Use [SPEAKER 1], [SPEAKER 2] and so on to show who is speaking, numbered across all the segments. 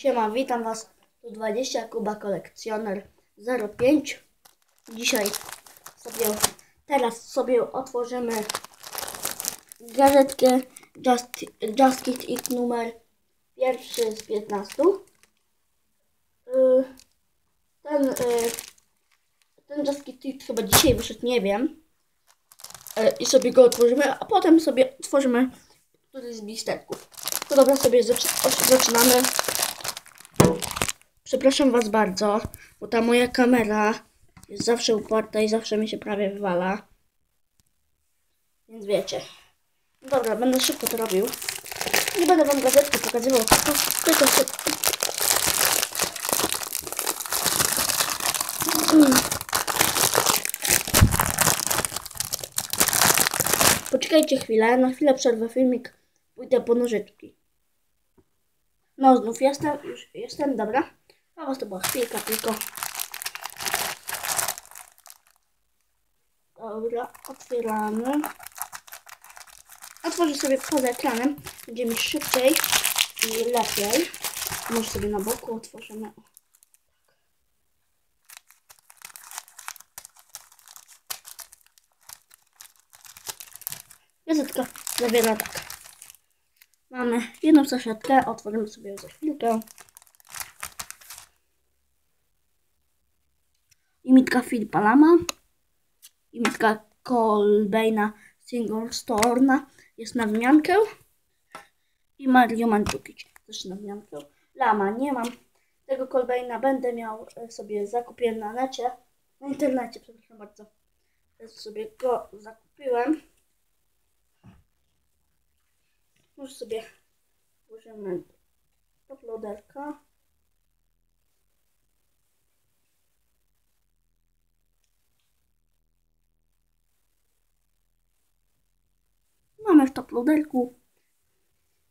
[SPEAKER 1] Siema, witam Was. Tu 20 Kuba Kolekcjoner 05. Dzisiaj sobie, teraz sobie otworzymy gazetkę Just, Just Kit It numer pierwszy z 15. Y, Ten, y, ten Just Kit It chyba dzisiaj wyszedł, nie wiem. Y, I sobie go otworzymy, a potem sobie otworzymy któryś z blisterków. To dobra, sobie zaczy- zaczynamy. Przepraszam Was bardzo, bo ta moja kamera jest zawsze uparta i zawsze mi się prawie wywala. Więc wiecie. Dobra, będę szybko to robił. Nie będę Wam gazetki pokazywał, tylko. Mm. Poczekajcie chwilę, na chwilę przerwę filmik, pójdę po nożyczki. No znów jestem, już jestem, dobra. Was to była chwilka tylko. Dobra, otwieramy. Otworzę sobie poza ekranem, będzie mi szybciej i lepiej. Może sobie na boku otworzymy. Gazetka zawiera tak. Mamy jedną saszetkę, otworzymy sobie za chwilkę. Imitka Filipa Lama. Imitka Colbaina Single Storna jest na wzmiankę. I Mario Mandzukic też na wzmiankę. Lama nie mam. Tego Colbaina będę miał e, sobie zakupiłem na necie. Na internecie, przepraszam bardzo. Teraz sobie go zakupiłem. Może sobie włożymy uploaderka. Mamy uploaderku.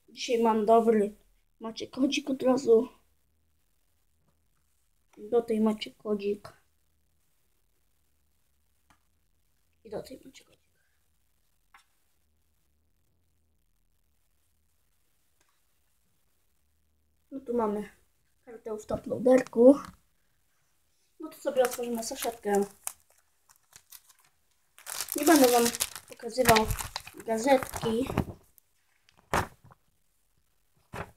[SPEAKER 1] Dzisiaj mam dobry. Macie kodzik od razu. Do tej macie kodzik. I do tej macie kodzik. No tu mamy kartę w toploaderku. No to sobie otworzymy saszetkę. Nie będę Wam pokazywał gazetki,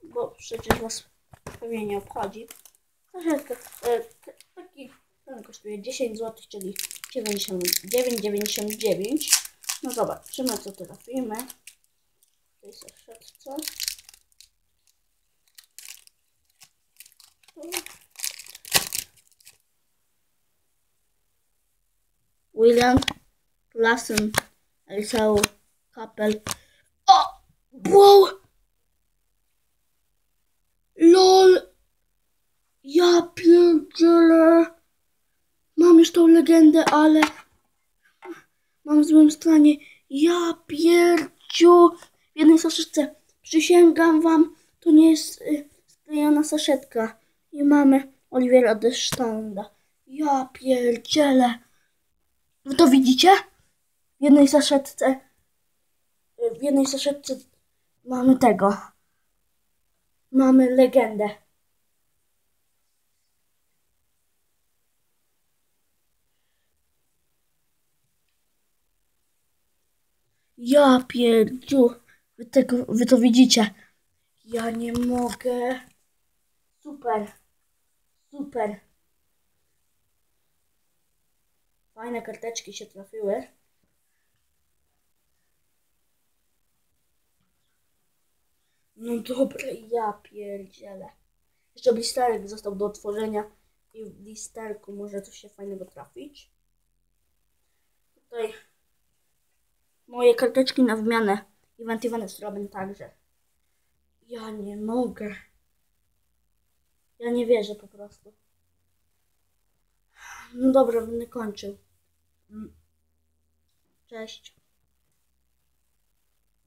[SPEAKER 1] bo przecież Was pewnie nie obchodzi. Saszetka, e, taki, ten kosztuje 10 zł, czyli 99,99. No zobaczymy co trafimy w tej saszetce. William Lassen, Eliseo Kapel. O! Wow! LOL! Ja pierdzielę! Mam już tą legendę, ale mam w złym stanie. Ja pierdziu! W jednej saszetce. Przysięgam wam, to nie jest y, sklejona saszetka. I mamy Oliwiera de Standa. Ja pierdzielę! Wy to widzicie? W jednej saszetce w jednej saszetce mamy tego. Mamy legendę. Ja pierdziu. Wy, tego, wy to widzicie. Ja nie mogę. Super. Super. Fajne karteczki się trafiły. No dobra, ja pierdzielę. Jeszcze blisterek został do otworzenia i w blisterku może coś się fajnego trafić. Tutaj moje karteczki na wymianę. Event Event Robin także. Ja nie mogę. Ja nie wierzę po prostu. No dobra, będę kończył. Mm. Cześć.